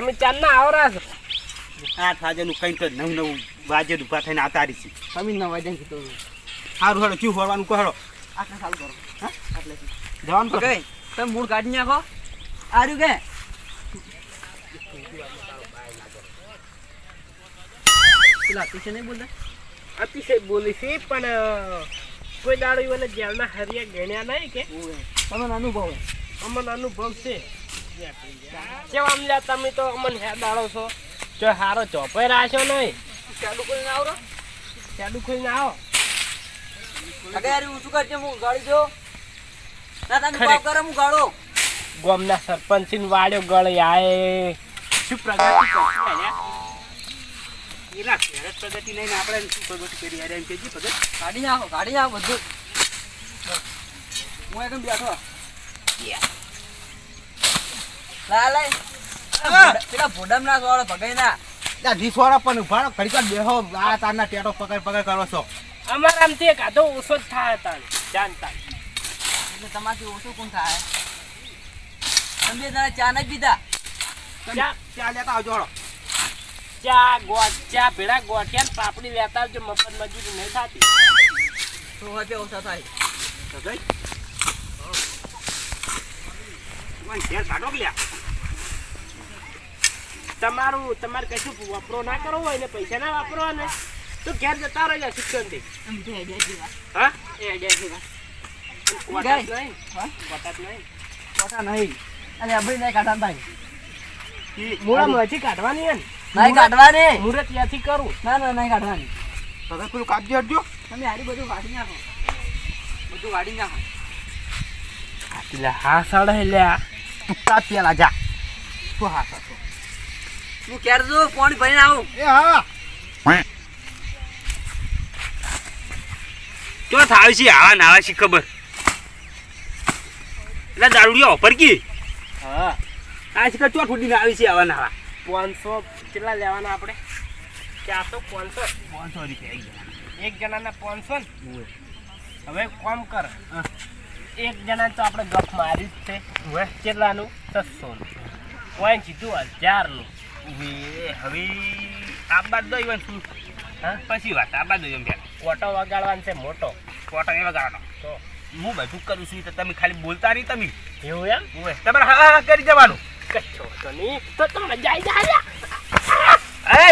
તમે ચાર ના આવરા છો. આઠ વાગ્યાનું કઈ તો નવ નવ વાગે ઊભા થઈને આવતા રહી છે. તમે ન વાજન કીધું સારું હેડો ક્યુ ફરવાનું કહો હેડો આટલા સાલ કરો. હા? આટલે જવાનું તો. કઈ તમે મૂળ કાઢી નાખો. આર્યું કે? પેલા તું નહીં બોલતા? અતિશય બોલી છે પણ કોઈ દાડો એને જેલના હરિયા ગણ્યા નહીં કે? તમને અનુભવ અમને અનુભવ છે. કેવા અમલ્યા તમે તો અમને હે છો? જો હારો ચોપે રાખ્યો નહીં. ચાલુ કરીને આવરો ચાડું ખોઈને આવો. અગે યાર હું શું કરજે હું ગાડી જો ના તમે. પાપ કરે હું ગાડો ગોમના સરપંચ ને વાળ્યો ગળે આય. શું પ્રગતિ કરી? એલા ઘેર પ્રગતિ લઈને આપણે શું પ્રગતિ કરી અરે એમ કહેજે ભગત. ગાડી આવો ગાડી આવો બધું. હું એકદમ બેઠો. લા લા પેલા ભોડમ ના ભગાઈ ના. પણ ઊભા ઘડીક વાર બેહો. આ તારના ટેટો પકડ પકડ કરો છો. અમારા આમથી એક આધો ઓછો જ થાય હતા જાણતા એટલે તમારથી ઓછું કોણ થાય? તમે જણા ચા નહીં પીધા ચા? લેતા આવજો હળો ચા ગોળ ચા ભેળા ગોઠિયા ને પાપડી લેતા આવજો મફત મજૂરી નહીં થતી. તો રૂપિયા ઓછા થાય ભગાઈ મને ઘેર કાઢો કે લ્યા? તમારું તમારે કશું વાપરો ના કરવો હોય ને પૈસા ના વાપરવા ને તો ઘેર જતા રહી જાય એમ તો હા? નહીં? અભી કાઢવા ભાઈ. મૂળા કાઢવાની હે નહીં કાઢવાની. મુહૂર્ત ત્યાંથી કરું. ના ના નહીં કાઢવાની. ભગત પેલું કાપજો હટજો. તમે હારી બધું વાડી નાખો. બધું વાડી નાખો. એટલે હા સાડા લ્યા તું પેલા જા. શું હા સર હું ક્યારે જો પાણી ભરીને આવું. એ હા. તો થાય છે? આવા નાવા છે ખબર. એટલે દારૂડિયા ઓફર કી? હા. આ છે ચો ફૂટીને આવી છે આવા નાવા પાંચસો કેટલા લેવાના આપણે? ચારસો પાંચસો. પાંચસો રૂપિયા એક જણાના પાંચસો ને? હવે કોમ કર. એક જણા તો આપણે ગપ મારી જ છે. કેટલાનું? છસો પોઈન્ટ સીધું હજારનું. હવે હવે આ બાદ દો ઈવન શું પછી વાત આબાદ બાદ દો એમ ત્યાં વગાડવાનો છે મોટો. કોટો એ વગાડવાનો. તો. હું બધું કરું છું તો તમે ખાલી બોલતા નહીં તમે. એવું એમ? તમારે હા હા કરી જવાનું. કચ્છો તો નહીં. તો તમે જાય જાય એ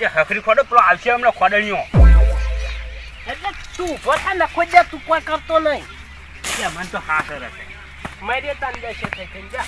એ હકરી ખોડો પેલો આવશે હમણાં ખોડણીઓ. એટલે તું ઊભો થા નખો દે તું કોઈ કરતો નહીં. મને તો હા સર હશે મારી તાન જશે છે જા.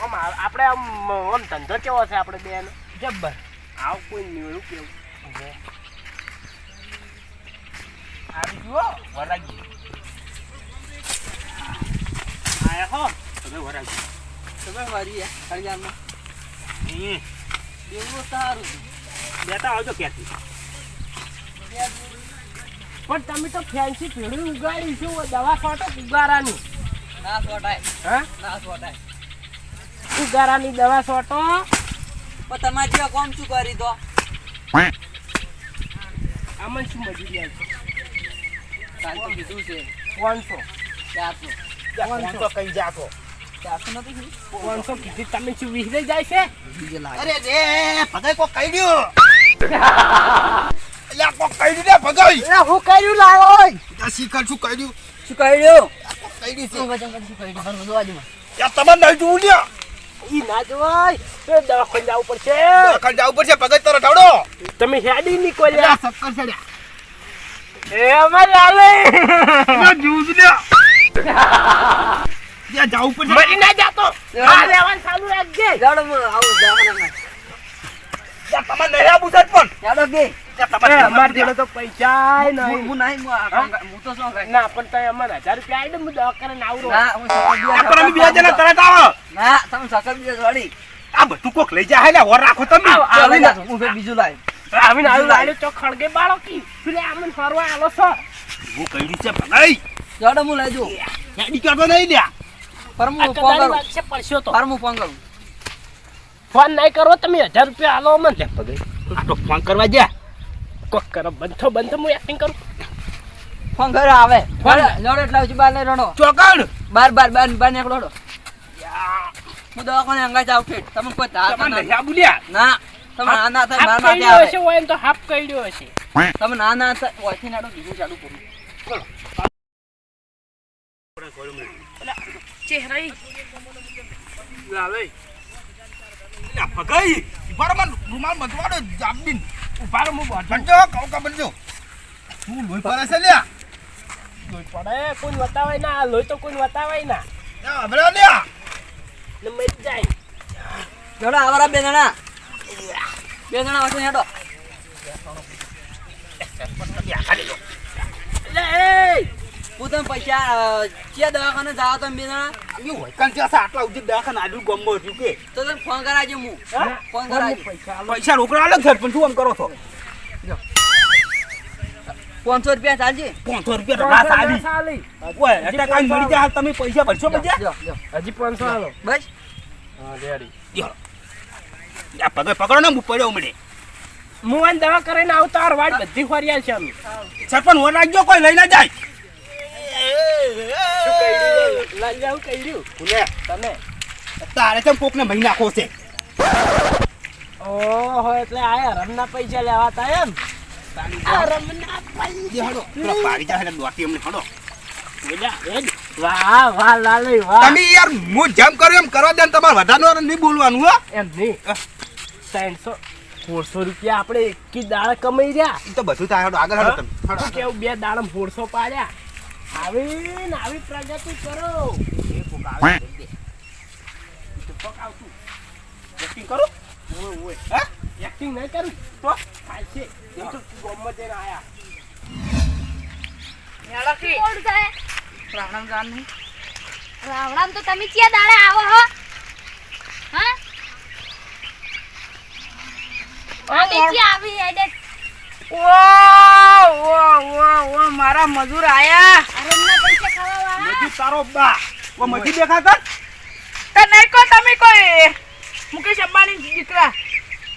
આમ આપણે આમ આમ ધંધો કેવો છે આપણે બેન? જબ્બર. આવ કોઈ નિવડું કેવું. આવી જુઓ વરાગી. આયા હો તમે વરાગી. તમે કલ્યાણમાં હમ. એવું સારું. બેટા આવજો ક્યાંથી. પણ તમે તો ફેન્સી ભેડું ઉગાડી છું દવા ફોટો ઉગારાની ના ફોટાય હા? ના સોટાય ઉગારાની દવા છોટો. પણ તમારે જેવા કોમ શું કરી દો? આમાં શું મજૂરી આવશે કીધું છે. પાંચસો ચારસો. તો કઈ જાતો? પાંચસો કીધી? તમે શું વિસરાઈ જાય છે? અરે રે ભગાઈ કોક કહી દ્યો અલ્યા કોક કહી દીધા ભગાઈ. હું કર્યું લાવો ત્યાં શીખર શું કહી દ્યું શું કહ્યું કોક કહી દીધું શું આજુમાં ત્યાં તમારે નહીં જોવું લ્યા. ઈ ના જોવાય. તો દવાખાને જવું પડશે. દવાખાને જવું પડશે ભગત તરત આવડો તમે હેડી નીકળ્યા. સક્કર ચડ્યા એ અમારે આલે જવું જ લ્યા પડશે. મરી ના જાતો. આ લેવાનું ચાલુ રાખજે. જાડો આવું દવાખાનામાં તમારે નહીં આવું પણ જાડો કે? અમારે જોડે તો પૈસા નહીં હું નહીં. હું આ કામ કર- હું તો શું ના પણ તમે અમારે હજાર રૂપિયા આઈ દે હું દવાખાને ના બે જણા તરત આવો. ના તમે સકલ બીજા જોડી આ બધું કોક લઈ જાય ને ઓર રાખો તમે. આવો, આવો. આવી ના હું બીજું લાવ આવીને આવ્યું આડે તો ખડગે બાળો કી પેલે આમને ફરવા આલો છો. હું કહી છે ભગાઈ જાડો હું લઈ જઉં. હેડી કરતો નહીં લ્યા. પર આ હું ફોન કરું. પડશો તો. ફોન કરું. ફોન નહીં કરો તમે હજાર રૂપિયા આલો મને લે પગે આ તો ફોન કરવા જા કોક કરો બંધો બંધો હું એક્ટિંગ કરું. ફોન ઘરે આવે. ફોન. લડો એટલે આવજો બાર લઈ રડો. ચોકડ. બાર બાર બાર બાર નીકળો હું દવાખાને અંગા જાવ ઠેઠ. તમે કોઈ ધાર ના- આબુ ના તમે ના ના થાય હાફ મારા આવે. છે હોય તો હાફ કઈડ્યો હશે. તમે ના ના થાય ઓથી નાડો બીજું ચાલુ કરું. લાલે લ્યા, ભગાઈ. ઊભા રહો, રૂમાલ મધવાડો જાબડીન. ઊભા રહો, હું બાંધું. બંધો, કહું કે બંધો. શું લોહી પડે છે લ્યા? લોહી પડે કોઈ વતાવાય ના આ લોહી તો કોઈ વતાવાય ના લ્યા, હમણાં લ્યા. ને મરી જાય જોડો આવરા બે જણા બે જણા વાંચો હેડો લે એ હું તમે પૈસા ક્યાં દવાખાને જાઓ તમે બે જણા આવી હોય ત્યાં છે, આટલા સુધી દવાખાને આડું ગમો હતું કે. તો તમે ફોન કરાવજો હું? ફોન કરાવજો. પૈસા રોકડા અલગ છે પણ શું આમ કરો છો? પાંચસો રૂપિયા ચાલશે પાંચસો રૂપિયા તો રાત ઓય એટલે કાંઈ મળી જાય તમે પૈસા ભરશો બધા. હજી પાંચસો આલો. બસ. હા રેડી. આ પગે પકડો ને હું પડ્યો મળે હું આને દવા કરીને આવતો આ વાટ બધી ફરિયાલ છે અમે. સરપંચ રાખજો કોઈ લઈ ના જાય. શું ભૂલે, તમે? તારે ચમ કોકને ભાઈ નાખો છે? ઓહો એટલે આ રમના પૈસા લેવા તા એમ? રમના જે હડો પાડી અમને હડો. પૈસા. વાહ વાહ લાલી વાહ. તમે યાર હું જેમ કર્યો એમ કરવા દે તમારે વધારવાનું નહીં બોલવાનું હો. એમ નહીં. ત્રણસો સોળસો રૂપિયા આપણે એકી દાળ કમાઈ રહ્યા. તો બધું થાય હડો આગળ હડો તમે કેવું બે દાળ ફોરસો પાડ્યા? આવી ને આવી પ્રગતિ કરો. એ. ઈ તો કોક આવતું. કરો? ઓય ઓય હે? એક્ટિંગ નહીં કરું. તો? થાય છે. એ તો ગોમમાં જઈને આયા. કોણ છે? રાવણ તો તમે ક્યાં દાડે આવો હો? હા? મારા મજૂર આયા અરણના પૈસા ખાવા વાળા મજી તારો બા. ઓ મજી દેખાતા તો નહીં કો તમે કોઈ. મુકેશ અંબાણી દીકરા.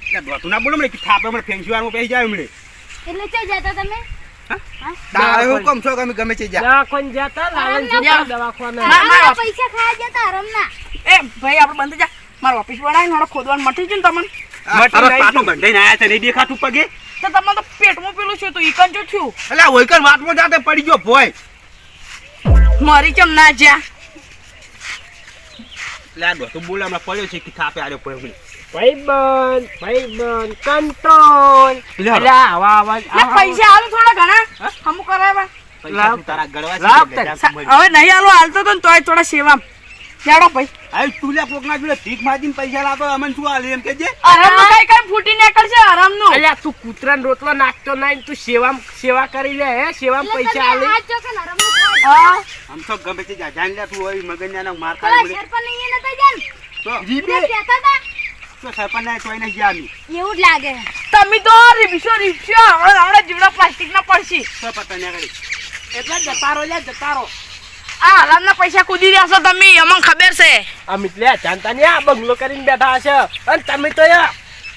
એટલે દોતું ના બોલો મને કે થાપે મને ફેંસીવાનું પૈસા જાય મને એટલે ચો જતા તમે? તારે હું? કમ છો ગમે ગમે છે જા. દવાખાને જતા લાલન જતા દવાખાને. રાવણના પૈસા ખાવા જતા રમના એ ભાઈ આપણે બંધ જા. મારું ઓફિસ મારો ખોદવાનું મટી છે ને તમને. તારા પાટો બંધાઈને આયા છે નહીં દેખાતું પગે? તો તમને તો પેટમાં પેલું છે તો ઈકન જો થયું. એટલે હોય કર વાતમાં જાતે પડી ગયો ભોય. મારી કેમ ના જ્યાં? આ દોતું બોલે હમણાં પડ્યો છે કે થાપે આડ્યો પડ્યો મને ભાઈબંધ ભાઈબંધ કંટ્રોલ લે હાલો. આવા લે પૈસા આલો થોડા ઘણા. હમું તું તારા ગળવા તે. હવે નહીં આલો હાલતો તો ને તોય થોડા સેવા. જાડો ભાઈ. હવે તું લે કોકના જોડે ભીખ માગીને પૈસા લાતો અમને શું આલે એમ કેજે આરામનું કઈ કઈ ફૂટી નીકળશે આરામનું અલ્યા તું કૂતરાનો રોટલો નાખતો નહીં તું સેવા સેવા કરી લે હે? સેવામાં પૈસા આલે. આમ તો ગમે તે જા જાણ લે તું હોય મગજના માર ખાઈ મળે સરપંચ નહીં જાન? તો? પૂરે કહેતા હતા? તો સરપંચ ના કોઈ નહીં અમે. એવું જ લાગે. તમે તો રીબીશો રીબશો હવે હમણાં જીવડા પ્લાસ્ટિક ના પડશે. તો પતા ના કરી એટલે જતા લે જતા આ હાલાના પૈસા કૂદી રહ્યા છો તમે અમને ખબર છે. અમે એટલે જાણતા ને આ બંગલો કરીને બેઠા હશે. અને તમે તો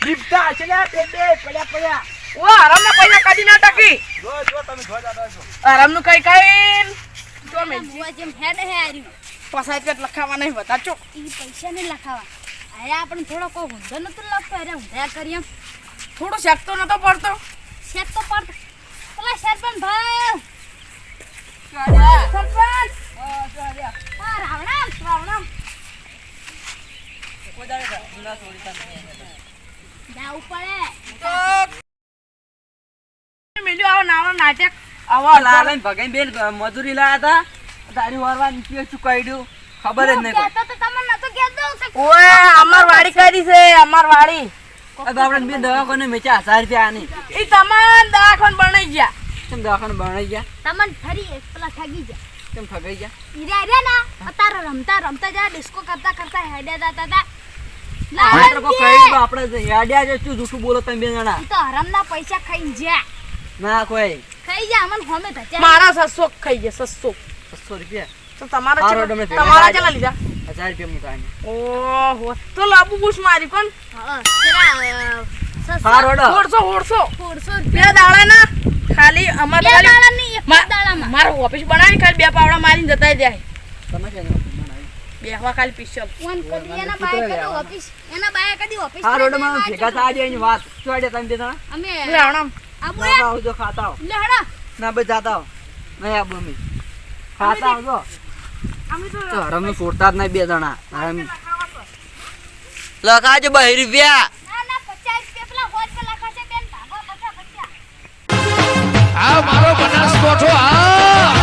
દીપતા હશે ને બે બે પડ્યા પડ્યા. ઓ આરામના પૈસા કાઢી ના ટકી. જો જો તમે જો દાદા જો આરામનું કઈ કઈ? જો મેલજી જેમ હેડ હે આર્યું. પસાઈ પેટ લખાવા નહીં બતા ચો. ઈ પૈસા નહીં લખાવા. અરે આપણે થોડો કોઈ ઊંધો નતો લખતો અરે ઊંધા કરીએ. થોડો શેક તો નતો પડતો. શેક તો પડતો. પેલા સરપંચ ભાઈ. સરપંચ. હા રાવણામ રાવણામ. જાવું પડે મિલ્યો આવો નાનો નાટક. આવો લાલન ભગાઈ બેન મજૂરી લાયા હતા. તારી વારવા નીકળ્યો ચુકાઈડ્યું ખબર જ નહીં ઓએ અમાર વાડી કરી છે? અમાર વાડી. આપણે બે દવાખાને મેચા હજાર રૂપિયા આની. ઈ તમામ દવાખાન બનાઈ ગયા. તેમ દવાખાને બનાઈ ગયા? તમને ફરી પેલા ઠગી ગયા. તેમ ઠગાઈ ગયા? ઈરા રે ના અત્યારે રમતા રમતા જા ડિસ્કો કરતા કરતા હેડે જતા હતા. આપણે યાડ્યા છે શું જૂઠું બોલો તમે બે જણા. તો હરામના પૈસા ખાઈ જા ના કોઈ. ખાઈ જા અમને હોમે ભજા. મારા સસો ખાઈ ગયા સસો. 700 રૂપિયા. તો તમારા તમારા થાય. લીધા? 1000 રૂપિયા મુકાની ઓહો તો લાબુ બુશ મારી કોણ? હા હારો ડો. ઓળસો ઓળસો બે દાડા ના ખાલી અમાર બે ખાલી દાડા ની એક જ મા- દાડામાં. ઓફિસ બનાવી ખાલી બે પાવડા મારીને જતા જાય. તમે કે. બેહવા ખાલી પીશો. ઓન કદી એના બાય કદી ઓફિસ. એના બાય કદી ઓફિસ. હા રોડમાં ભેગા થા એની વાત. ચોડે તમે દેતા અમે લે હણમ આબુ યાર આવજો ખાતા આવો. લે હડા. ના ભાઈ જાતા આવો. નહીં આબુ અમે ખાતા આવજો. અમે તો તો હરમ છોડતા જ નહીં બે જણા. હરમ લખાજો બહી રૂપિયા ના ના 50 રૂપિયા પેલા હોજ પર લખાશે બેન ભાગો 50 50 આ મારો બનાસકોઠો આ!